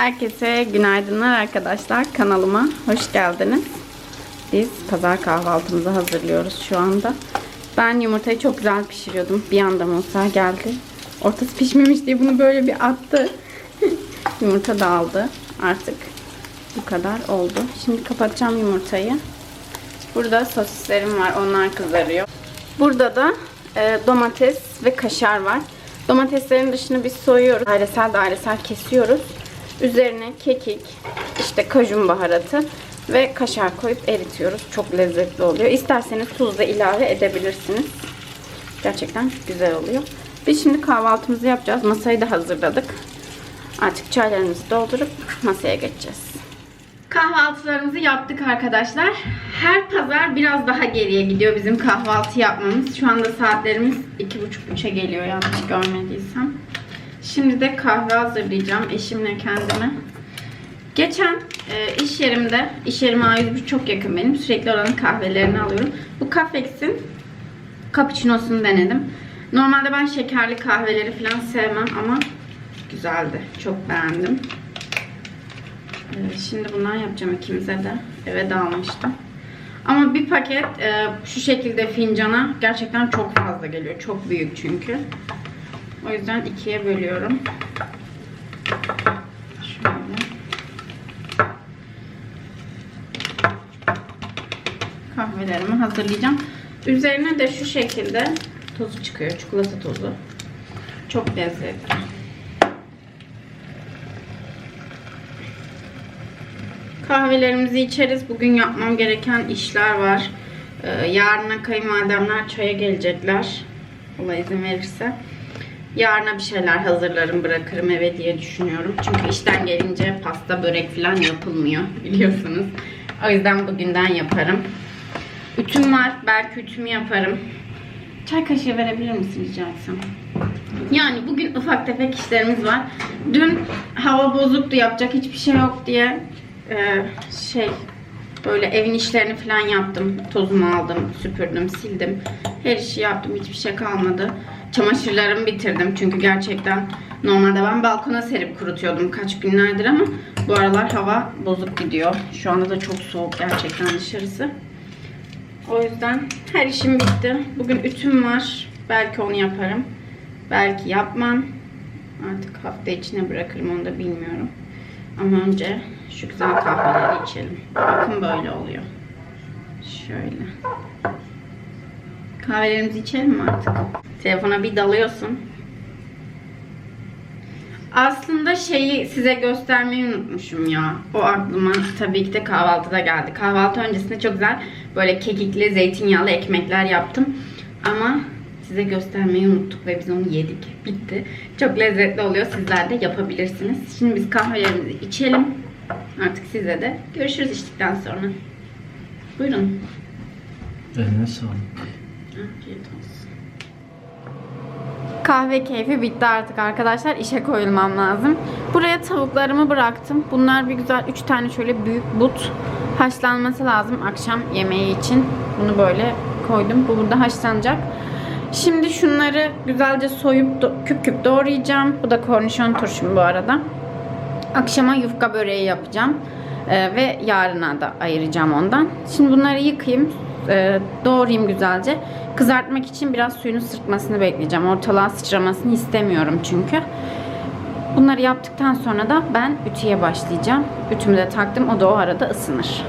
Herkese günaydınlar arkadaşlar. Kanalıma hoş geldiniz. Biz pazar kahvaltımızı hazırlıyoruz şu anda. Ben yumurtayı çok güzel pişiriyordum. Bir anda Musa geldi. Ortası pişmemiş diye bunu böyle bir attı. Yumurta dağıldı. Artık bu kadar oldu. Şimdi kapatacağım yumurtayı. Burada sosislerim var. Onlar kızarıyor. Burada da e, domates ve kaşar var. Domateslerin dışını biz soyuyoruz. Dairesel dairesel kesiyoruz. Üzerine kekik, işte kajun baharatı ve kaşar koyup eritiyoruz. Çok lezzetli oluyor. İsterseniz tuz da ilave edebilirsiniz. Gerçekten güzel oluyor. Biz şimdi kahvaltımızı yapacağız. Masayı da hazırladık. Artık çaylarımızı doldurup masaya geçeceğiz. Kahvaltılarımızı yaptık arkadaşlar. Her pazar biraz daha geriye gidiyor bizim kahvaltı yapmamız. Şu anda saatlerimiz 2.30-3'e geliyor yanlış görmediysem. Şimdi de kahve hazırlayacağım eşimle kendime. Geçen e, iş yerimde, iş yerime A101 çok yakın benim. Sürekli oranın kahvelerini alıyorum. Bu Cafex'in cappuccino'sunu denedim. Normalde ben şekerli kahveleri falan sevmem ama güzeldi. Çok beğendim. Ee, Şimdi bundan yapacağım ikimize de. Eve de almıştım. Ama bir paket e, şu şekilde fincana gerçekten çok fazla geliyor. Çok büyük çünkü. O yüzden ikiye bölüyorum. Şöyle. Kahvelerimi hazırlayacağım. Üzerine de şu şekilde tozu çıkıyor. Çikolata tozu. Çok lezzetli. Kahvelerimizi içeriz. Bugün yapmam gereken işler var. Ee, yarına kayınvalidemler çaya gelecekler. Allah izin verirse. Yarına bir şeyler hazırlarım bırakırım eve diye düşünüyorum. Çünkü işten gelince pasta börek falan yapılmıyor biliyorsunuz. O yüzden bugünden yaparım. Ütüm var. Belki ütümü yaparım. Çay kaşığı verebilir misin rica etsem? Yani bugün ufak tefek işlerimiz var. Dün hava bozuktu yapacak hiçbir şey yok diye e, şey böyle evin işlerini falan yaptım. Tozunu aldım, süpürdüm, sildim. Her işi yaptım. Hiçbir şey kalmadı. Çamaşırlarımı bitirdim. Çünkü gerçekten normalde ben balkona serip kurutuyordum kaç günlerdir ama bu aralar hava bozuk gidiyor. Şu anda da çok soğuk gerçekten dışarısı. O yüzden her işim bitti. Bugün ütüm var. Belki onu yaparım. Belki yapmam. Artık hafta içine bırakırım onu da bilmiyorum. Ama önce güzel kahveleri içelim. Bakın böyle oluyor. Şöyle. Kahvelerimizi içelim mi artık? Telefona bir dalıyorsun. Aslında şeyi size göstermeyi unutmuşum ya. O aklıma tabii ki de kahvaltıda geldi. Kahvaltı öncesinde çok güzel böyle kekikli, zeytinyağlı ekmekler yaptım. Ama size göstermeyi unuttuk ve biz onu yedik. Bitti. Çok lezzetli oluyor. Sizler de yapabilirsiniz. Şimdi biz kahvelerimizi içelim. Artık size de görüşürüz içtikten sonra. Buyurun. Eline sağlık. Afiyet olsun. Kahve keyfi bitti artık arkadaşlar. İşe koyulmam lazım. Buraya tavuklarımı bıraktım. Bunlar bir güzel 3 tane şöyle büyük but haşlanması lazım akşam yemeği için. Bunu böyle koydum. Bu burada haşlanacak. Şimdi şunları güzelce soyup küp küp doğrayacağım. Bu da kornişon turşum bu arada. Akşama yufka böreği yapacağım. Ee, ve yarına da ayıracağım ondan. Şimdi bunları yıkayayım. e, doğrayayım güzelce. Kızartmak için biraz suyunu sırtmasını bekleyeceğim. Ortalığa sıçramasını istemiyorum çünkü. Bunları yaptıktan sonra da ben ütüye başlayacağım. Ütümü de taktım. O da o arada ısınır.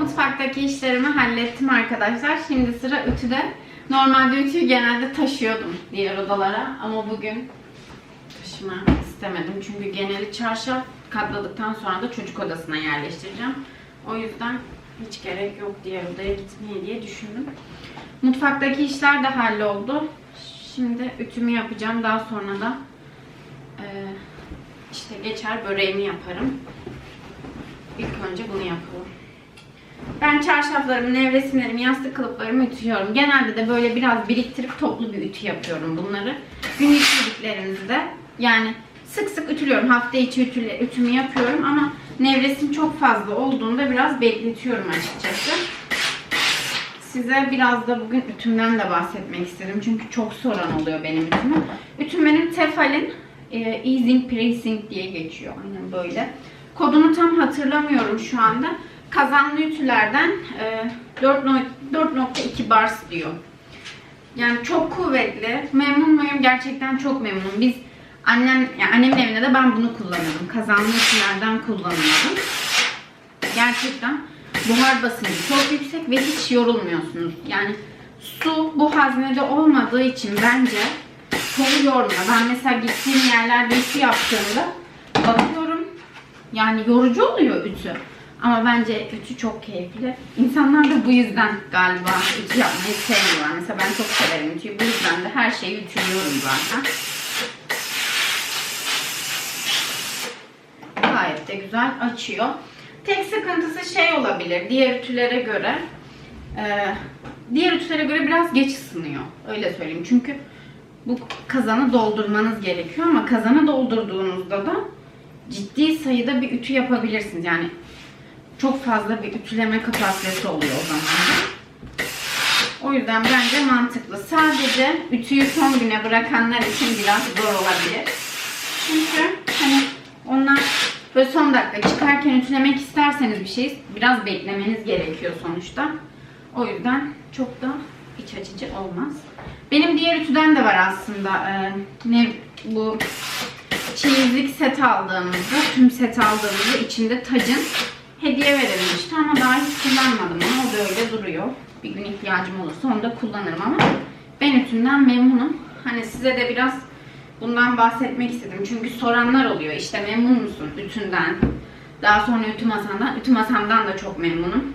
Mutfaktaki işlerimi hallettim arkadaşlar. Şimdi sıra ütüde. Normalde ütüyü genelde taşıyordum diğer odalara. Ama bugün taşımak istemedim. Çünkü geneli çarşaf katladıktan sonra da çocuk odasına yerleştireceğim. O yüzden hiç gerek yok diğer odaya gitmeye diye düşündüm. Mutfaktaki işler de halloldu. Şimdi ütümü yapacağım. Daha sonra da eee, işte geçer böreğimi yaparım. İlk önce bunu yapalım. Ben çarşaflarımı, nevresimlerimi, yastık kılıflarımı ütüyorum. Genelde de böyle biraz biriktirip toplu bir ütü yapıyorum bunları. Günlük giydiklerimizi de yani sık sık ütülüyorum. Hafta içi ütüle, ütümü yapıyorum ama nevresim çok fazla olduğunda biraz bekletiyorum açıkçası. Size biraz da bugün ütümden de bahsetmek istedim. Çünkü çok soran oluyor benim ütümü. Ütüm benim Tefal'in E, easing Pressing diye geçiyor. Aynen böyle. Kodunu tam hatırlamıyorum şu anda. Kazanlı ütülerden e, 4.2 bars diyor. Yani çok kuvvetli. Memnun muyum? Gerçekten çok memnunum. Biz annem, yani annemin evinde de ben bunu kullanıyordum. Kazanlı ütülerden kullanıyordum. Gerçekten buhar basıncı çok yüksek ve hiç yorulmuyorsunuz. Yani su bu haznede olmadığı için bence çok yormuyor. Ben mesela gittiğim yerlerde ütü yaptığımda bakıyorum yani yorucu oluyor ütü. Ama bence ütü çok keyifli. İnsanlar da bu yüzden galiba ütü yapmayı sevmiyorlar. Mesela ben çok severim ütüyü. Bu yüzden de her şeyi ütülüyorum zaten. Gayet de güzel açıyor. Tek sıkıntısı şey olabilir. Diğer ütülere göre e, diğer ütülere göre biraz geç ısınıyor. Öyle söyleyeyim. Çünkü bu kazanı doldurmanız gerekiyor ama kazanı doldurduğunuzda da ciddi sayıda bir ütü yapabilirsiniz. Yani çok fazla bir ütüleme kapasitesi oluyor o zaman. O yüzden bence mantıklı. Sadece ütüyü son güne bırakanlar için biraz zor olabilir. Çünkü hani onlar böyle son dakika çıkarken ütülemek isterseniz bir şey biraz beklemeniz gerekiyor sonuçta. O yüzden çok da iç açıcı olmaz. Benim diğer ütüden de var aslında. Ee, ne bu çeyizlik set aldığımızda, tüm set aldığımızda içinde tacın hediye verilmişti ama daha hiç kullanmadım onu. O da öyle duruyor. Bir gün ihtiyacım olursa onu da kullanırım ama ben ütümden memnunum. Hani size de biraz bundan bahsetmek istedim. Çünkü soranlar oluyor. İşte memnun musun ütünden? Daha sonra ütü masamdan. Ütü masamdan da çok memnunum.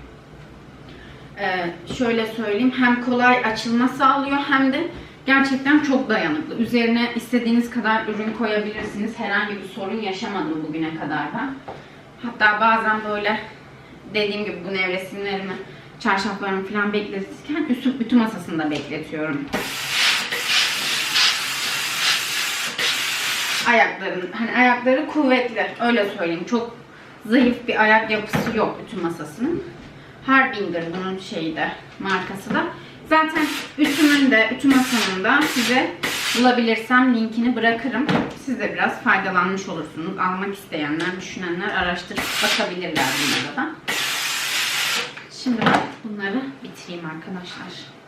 Ee, şöyle söyleyeyim. Hem kolay açılma sağlıyor hem de gerçekten çok dayanıklı. Üzerine istediğiniz kadar ürün koyabilirsiniz. Herhangi bir sorun yaşamadım bugüne kadar da. Hatta bazen böyle dediğim gibi bu nevresimlerimi, çarşaflarımı falan bekletirken ütü, ütü masasında bekletiyorum. Ayakların, hani ayakları kuvvetli. Öyle söyleyeyim. Çok zayıf bir ayak yapısı yok ütü masasının. Harbinger bunun şeyi de, markası da. Zaten ütümün de, ütü masamın da size bulabilirsem linkini bırakırım. Siz de biraz faydalanmış olursunuz. Almak isteyenler, düşünenler araştırıp bakabilirler bunlara da. Şimdi bunları bitireyim arkadaşlar.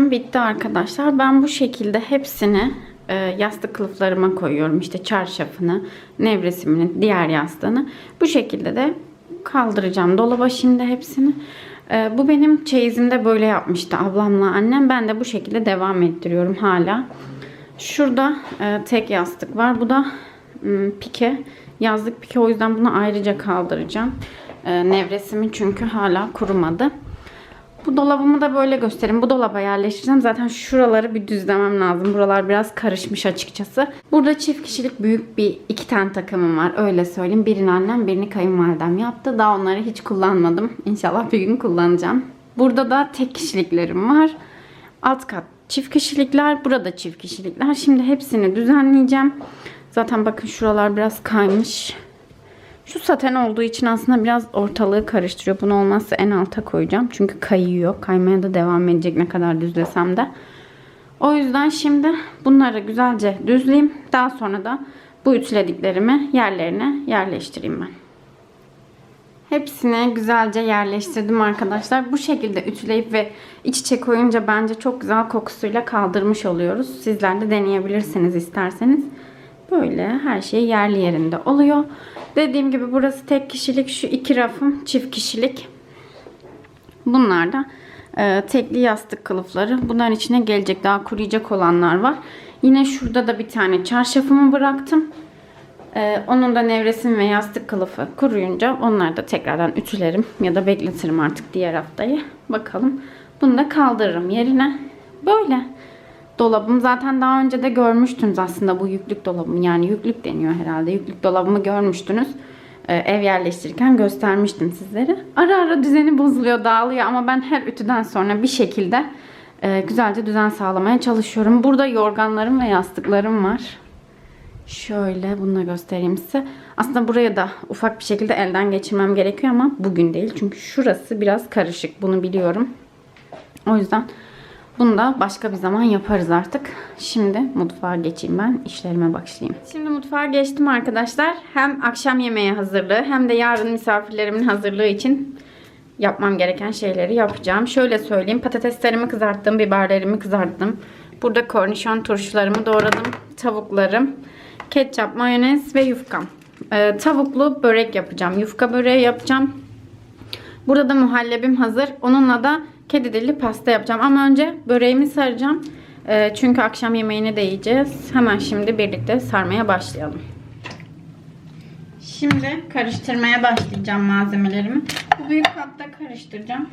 Ütüm bitti arkadaşlar. Ben bu şekilde hepsini e, yastık kılıflarıma koyuyorum. İşte çarşafını, nevresimini, diğer yastığını. Bu şekilde de kaldıracağım dolaba şimdi hepsini. E, bu benim çeyizimde böyle yapmıştı ablamla annem. Ben de bu şekilde devam ettiriyorum hala. Şurada e, tek yastık var. Bu da m, pike. Yazlık pike o yüzden bunu ayrıca kaldıracağım. E, nevresimi çünkü hala kurumadı. Bu dolabımı da böyle göstereyim. Bu dolaba yerleştireceğim. Zaten şuraları bir düzlemem lazım. Buralar biraz karışmış açıkçası. Burada çift kişilik büyük bir iki tane takımım var. Öyle söyleyeyim. Birini annem, birini kayınvalidem yaptı. Daha onları hiç kullanmadım. İnşallah bir gün kullanacağım. Burada da tek kişiliklerim var. Alt kat çift kişilikler. Burada çift kişilikler. Şimdi hepsini düzenleyeceğim. Zaten bakın şuralar biraz kaymış. Şu saten olduğu için aslında biraz ortalığı karıştırıyor. Bunu olmazsa en alta koyacağım. Çünkü kayıyor. Kaymaya da devam edecek ne kadar düzlesem de. O yüzden şimdi bunları güzelce düzleyeyim. Daha sonra da bu ütülediklerimi yerlerine yerleştireyim ben. Hepsini güzelce yerleştirdim arkadaşlar. Bu şekilde ütüleyip ve iç içe koyunca bence çok güzel kokusuyla kaldırmış oluyoruz. Sizler de deneyebilirsiniz isterseniz. Böyle her şey yerli yerinde oluyor. Dediğim gibi burası tek kişilik. Şu iki rafım çift kişilik. Bunlar da e, tekli yastık kılıfları. Bunların içine gelecek daha kuruyacak olanlar var. Yine şurada da bir tane çarşafımı bıraktım. E, onun da nevresim ve yastık kılıfı kuruyunca onları da tekrardan ütülerim ya da bekletirim artık diğer haftayı. Bakalım. Bunu da kaldırırım yerine. Böyle. Dolabım. Zaten daha önce de görmüştünüz aslında bu yüklük dolabımı. Yani yüklük deniyor herhalde. Yüklük dolabımı görmüştünüz. Ee, ev yerleştirirken göstermiştim sizlere. Ara ara düzeni bozuluyor, dağılıyor ama ben her ütüden sonra bir şekilde e, güzelce düzen sağlamaya çalışıyorum. Burada yorganlarım ve yastıklarım var. Şöyle bunu da göstereyim size. Aslında buraya da ufak bir şekilde elden geçirmem gerekiyor ama bugün değil. Çünkü şurası biraz karışık. Bunu biliyorum. O yüzden bunu da başka bir zaman yaparız artık. Şimdi mutfağa geçeyim ben. işlerime başlayayım. Şimdi mutfağa geçtim arkadaşlar. Hem akşam yemeği hazırlığı hem de yarın misafirlerimin hazırlığı için yapmam gereken şeyleri yapacağım. Şöyle söyleyeyim. Patateslerimi kızarttım, biberlerimi kızarttım. Burada kornişon turşularımı doğradım. Tavuklarım, ketçap, mayonez ve yufkam. Ee, tavuklu börek yapacağım. Yufka böreği yapacağım. Burada da muhallebim hazır. Onunla da kedi dilli pasta yapacağım. Ama önce böreğimi saracağım. Ee, çünkü akşam yemeğini de yiyeceğiz. Hemen şimdi birlikte sarmaya başlayalım. Şimdi karıştırmaya başlayacağım malzemelerimi. Bu büyük kapta karıştıracağım.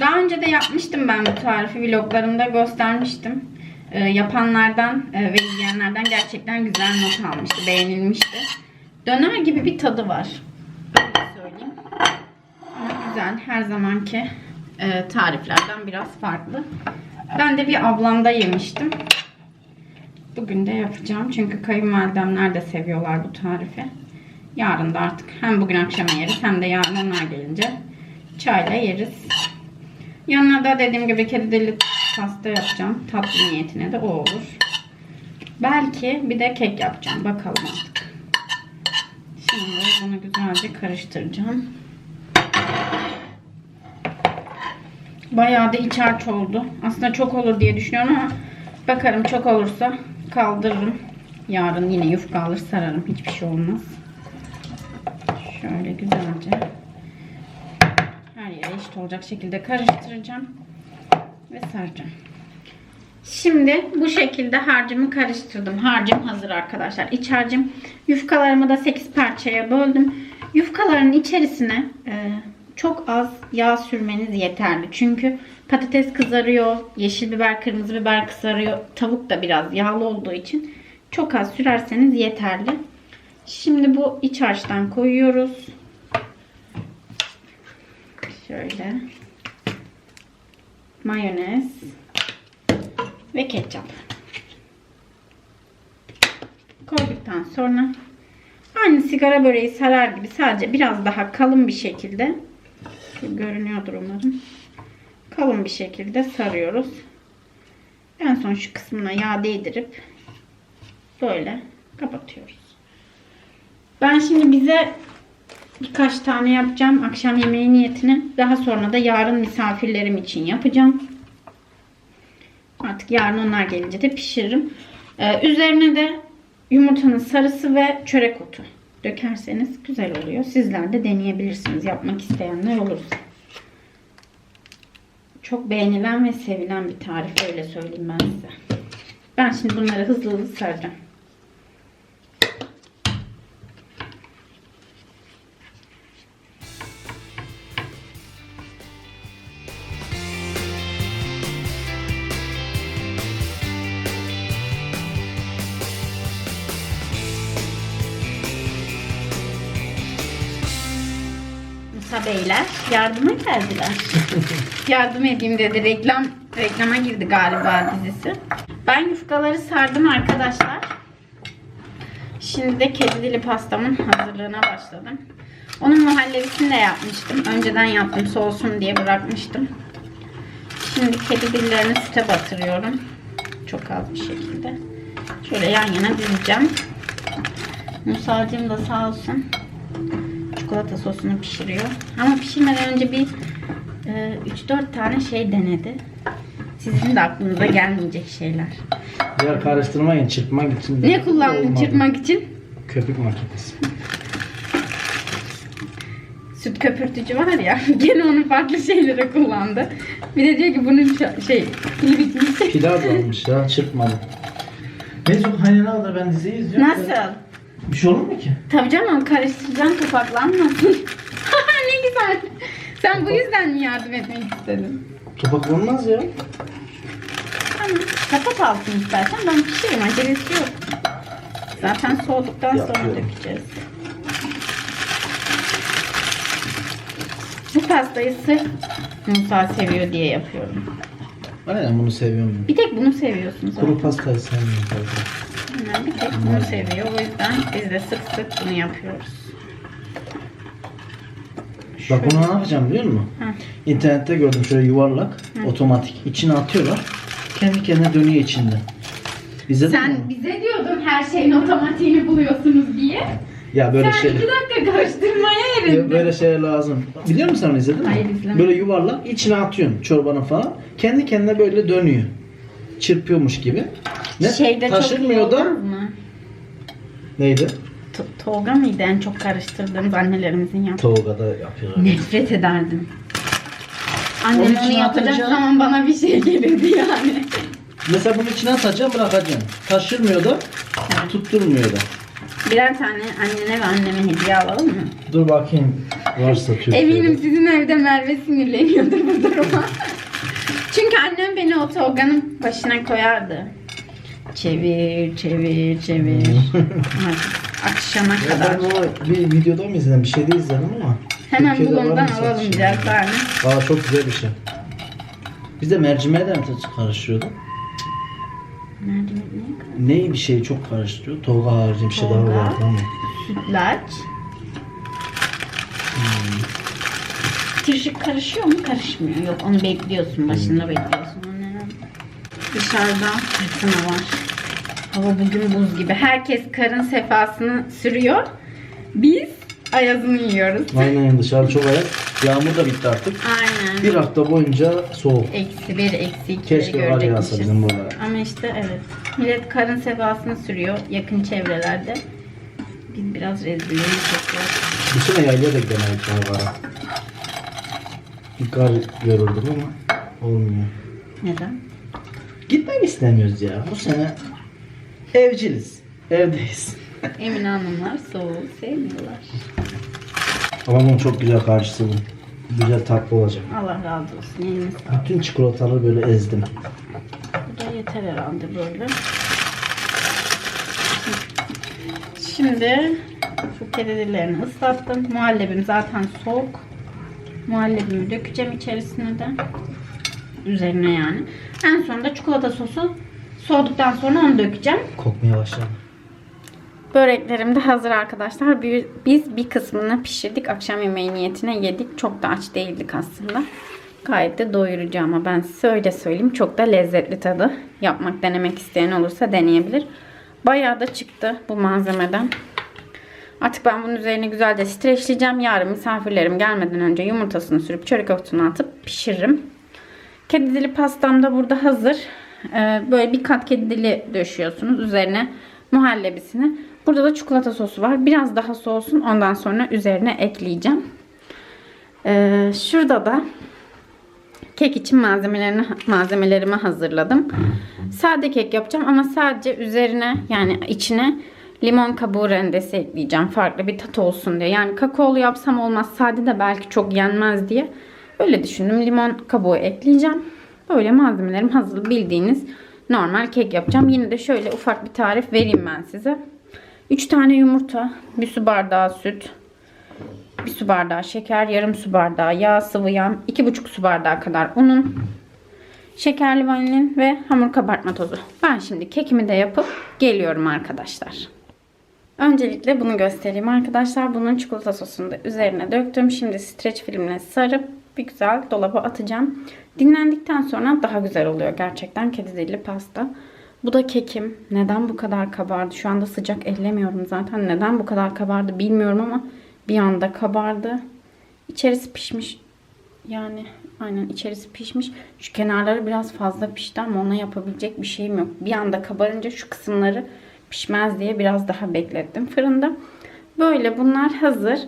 Daha önce de yapmıştım ben bu tarifi. Vloglarımda göstermiştim. Ee, yapanlardan e, ve izleyenlerden gerçekten güzel not almıştı. Beğenilmişti. Döner gibi bir tadı var. Öyle söyleyeyim. Güzel. Her zamanki e, tariflerden biraz farklı. Ben de bir ablamda yemiştim. Bugün de yapacağım. Çünkü kayınvalidemler de seviyorlar bu tarifi. Yarın da artık hem bugün akşam yeriz hem de yarın onlar gelince çayla yeriz. Yanına da dediğim gibi kedi dili pasta yapacağım. Tatlı niyetine de o olur. Belki bir de kek yapacağım. Bakalım artık. Şimdi bunu güzelce karıştıracağım. Bayağı da iç harç oldu. Aslında çok olur diye düşünüyorum ama bakarım çok olursa kaldırırım. Yarın yine yufka alır sararım. Hiçbir şey olmaz. Şöyle güzelce her yere eşit olacak şekilde karıştıracağım ve saracağım. Şimdi bu şekilde harcımı karıştırdım. Harcım hazır arkadaşlar. İç harcım yufkalarımı da 8 parçaya böldüm. Yufkaların içerisine e, çok az yağ sürmeniz yeterli. Çünkü patates kızarıyor, yeşil biber, kırmızı biber kızarıyor. Tavuk da biraz yağlı olduğu için çok az sürerseniz yeterli. Şimdi bu iç harçtan koyuyoruz. Şöyle. Mayonez ve ketçap. Koyduktan sonra aynı sigara böreği sarar gibi sadece biraz daha kalın bir şekilde şu görünüyordur umarım. Kalın bir şekilde sarıyoruz. En son şu kısmına yağ değdirip böyle kapatıyoruz. Ben şimdi bize birkaç tane yapacağım akşam yemeği niyetine. Daha sonra da yarın misafirlerim için yapacağım. Artık yarın onlar gelince de pişiririm. Ee, üzerine de yumurtanın sarısı ve çörek otu dökerseniz güzel oluyor. Sizler de deneyebilirsiniz yapmak isteyenler olursa. Çok beğenilen ve sevilen bir tarif öyle söyleyeyim ben size. Ben şimdi bunları hızlı hızlı saracağım. Yardıma geldiler. Yardım edeyim dedi. Reklam reklama girdi galiba dizisi. Ben yufkaları sardım arkadaşlar. Şimdi de kedi dili pastamın hazırlığına başladım. Onun muhallebisini de yapmıştım. Önceden yaptım soğusun diye bırakmıştım. Şimdi kedi dillerini süte batırıyorum. Çok az bir şekilde. Şöyle yan yana dizeceğim. Musa'cığım da sağ olsun çikolata sosunu pişiriyor. Ama pişirmeden önce bir e, 3-4 tane şey denedi. Sizin de aklınıza gelmeyecek şeyler. Ya karıştırmayın çırpmak için. Ne kullandın olmadı. çırpmak için? Köpük makinesi. Süt köpürtücü var ya. Gene onu farklı şeylere kullandı. Bir de diyor ki bunun şey pili bitmiş. Pilav olmuş ya çırpmadım. Neyse hani ne oldu ben diziyi izliyorum. Nasıl? Bir şey olur mu ki? Tabii canım karıştıracaksın topaklanmasın. ne güzel. Sen bu yüzden mi yardım etmek istedin? Topak olmaz ya. Tamam. Kapat altını istersen ben pişiririm. Acelesi yok. Zaten soğuduktan sonra Yapıyorum. dökeceğiz. Bu pastayı sırf Musa seviyor diye yapıyorum. Aynen bunu seviyorum. Bir tek bunu seviyorsun zaten. Kuru pastayı sevmiyorum. Aynen, Bir tek bunu seviyor. O yüzden biz de sık sık bunu yapıyoruz. Bak bunu ne yapacağım biliyor musun? Hı. İnternette gördüm şöyle yuvarlak, otomatik. İçine atıyorlar. Kendi kendine dönüyor içinde. Mi? Sen onu? bize diyordun her şeyin otomatiğini buluyorsunuz diye. Ya böyle Sen şey. iki dakika karıştırmaya Ya erindin. Böyle şey lazım. Biliyor musun sen onu izledin mi? Hayır, izlemedim. Böyle yuvarlak içine atıyorsun çorbanın falan. Kendi kendine böyle dönüyor. Çırpıyormuş gibi. Ne? Şeyde Taşırmıyor çok da. Neydi? To- Tolga mıydı en çok karıştırdığımız annelerimizin yaptığı? Tolga'da yapıyorlar. Nefret ederdim. Annem onu yapacak zaman bana bir şey gelirdi yani. Mesela bunun içine atacaksın bırakacaksın. Taşırmıyor da tutturmuyor da. Birer tane annene ve anneme hediye alalım mı? Dur bakayım varsa Türkiye'de. Eminim sizin evde Merve sinirleniyordur bu duruma. Çünkü annem beni o Tolga'nın başına koyardı. Çevir, çevir, çevir. Akşama Ya kadar. ben o bir videoda mı izledim? Bir şeyde izledim ama. Hemen Türkiye'de var bulundan alalım satışı? birer tane. Aa çok güzel bir şey. Biz de mercimeğe de mi karıştırıyordu? Mercimek ne? Ne bir şey çok karıştırıyor. Tolga harici bir şey daha Tolga. vardı ama. Sütlaç. Tırşık karışıyor mu? Karışmıyor. Yok onu bekliyorsun. Başında bekliyorsun. Onu Dışarıda fırtına var. Hava bugün buz gibi. Herkes karın sefasını sürüyor. Biz ayazını yiyoruz. Aynen dışarı çok ayak. Yağmur da bitti artık. Aynen. Bir hafta boyunca soğuk. Eksi bir, eksi iki Keşke kar yağsa bizim buralara. Ama işte evet. Millet karın sefasını sürüyor yakın çevrelerde. Biz biraz rezilliğini çekiyoruz. Bu sene yaylaya da gidemedik Tolga'ya. Bir kar görürdüm ama olmuyor. Neden? Gitmek istemiyoruz ya. Bu sene evciliz. Evdeyiz. Emine Hanımlar soğuğu sevmiyorlar. Babamın çok güzel karşısı bu. Güzel tatlı olacak. Allah razı olsun. Eliniz Bütün çikolataları böyle ezdim. Bu da yeter herhalde böyle. Şimdi şu kedililerini ıslattım. Muhallebim zaten soğuk. Muhallebimi dökeceğim içerisine de. Üzerine yani. En sonunda çikolata sosu soğuduktan sonra onu dökeceğim. Kokmaya başladı. Böreklerim de hazır arkadaşlar. Bir- Biz bir kısmını pişirdik. Akşam yemeği niyetine yedik. Çok da aç değildik aslında. Gayet de doyurucu ama ben size öyle söyleyeyim. Çok da lezzetli tadı. Yapmak, denemek isteyen olursa deneyebilir. Bayağı da çıktı bu malzemeden. Artık ben bunun üzerine güzelce streçleyeceğim. Yarın misafirlerim gelmeden önce yumurtasını sürüp çörek otunu atıp pişiririm. Kedi dili pastam da burada hazır. Ee, böyle bir kat kedi dili döşüyorsunuz. Üzerine muhallebisini. Burada da çikolata sosu var. Biraz daha soğusun. Ondan sonra üzerine ekleyeceğim. Ee, şurada da kek için malzemelerini malzemelerimi hazırladım. Sade kek yapacağım ama sadece üzerine yani içine limon kabuğu rendesi ekleyeceğim. Farklı bir tat olsun diye. Yani kakaolu yapsam olmaz. Sade de belki çok yenmez diye. Öyle düşündüm. Limon kabuğu ekleyeceğim. Böyle malzemelerim hazır. Bildiğiniz normal kek yapacağım. Yine de şöyle ufak bir tarif vereyim ben size. 3 tane yumurta, bir su bardağı süt, bir su bardağı şeker, yarım su bardağı yağ, sıvı yağ, 2,5 su bardağı kadar unum, şekerli vanilin ve hamur kabartma tozu. Ben şimdi kekimi de yapıp geliyorum arkadaşlar. Öncelikle bunu göstereyim arkadaşlar. Bunun çikolata sosunu da üzerine döktüm. Şimdi streç filmle sarıp bir güzel dolaba atacağım. Dinlendikten sonra daha güzel oluyor gerçekten kedi dili pasta. Bu da kekim. Neden bu kadar kabardı? Şu anda sıcak ellemiyorum zaten. Neden bu kadar kabardı bilmiyorum ama bir anda kabardı. İçerisi pişmiş. Yani aynen içerisi pişmiş. Şu kenarları biraz fazla pişti ama ona yapabilecek bir şeyim yok. Bir anda kabarınca şu kısımları pişmez diye biraz daha beklettim fırında. Böyle bunlar hazır.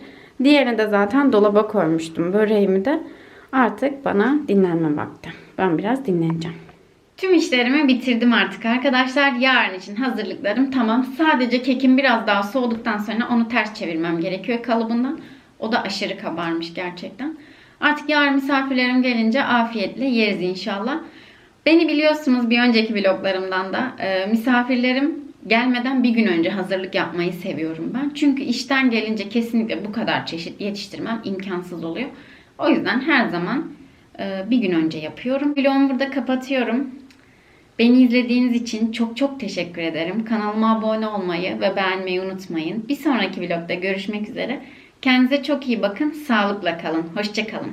Diğerini de zaten dolaba koymuştum. Böreğimi de artık bana dinlenme vakti. Ben biraz dinleneceğim. Tüm işlerimi bitirdim artık arkadaşlar. Yarın için hazırlıklarım tamam. Sadece kekim biraz daha soğuduktan sonra onu ters çevirmem gerekiyor kalıbından. O da aşırı kabarmış gerçekten. Artık yarın misafirlerim gelince afiyetle yeriz inşallah. Beni biliyorsunuz bir önceki vloglarımdan da e, misafirlerim gelmeden bir gün önce hazırlık yapmayı seviyorum ben. Çünkü işten gelince kesinlikle bu kadar çeşit yetiştirmem imkansız oluyor. O yüzden her zaman e, bir gün önce yapıyorum. Vlogumu burada kapatıyorum. Beni izlediğiniz için çok çok teşekkür ederim. Kanalıma abone olmayı ve beğenmeyi unutmayın. Bir sonraki vlogda görüşmek üzere. Kendinize çok iyi bakın. Sağlıkla kalın. Hoşçakalın.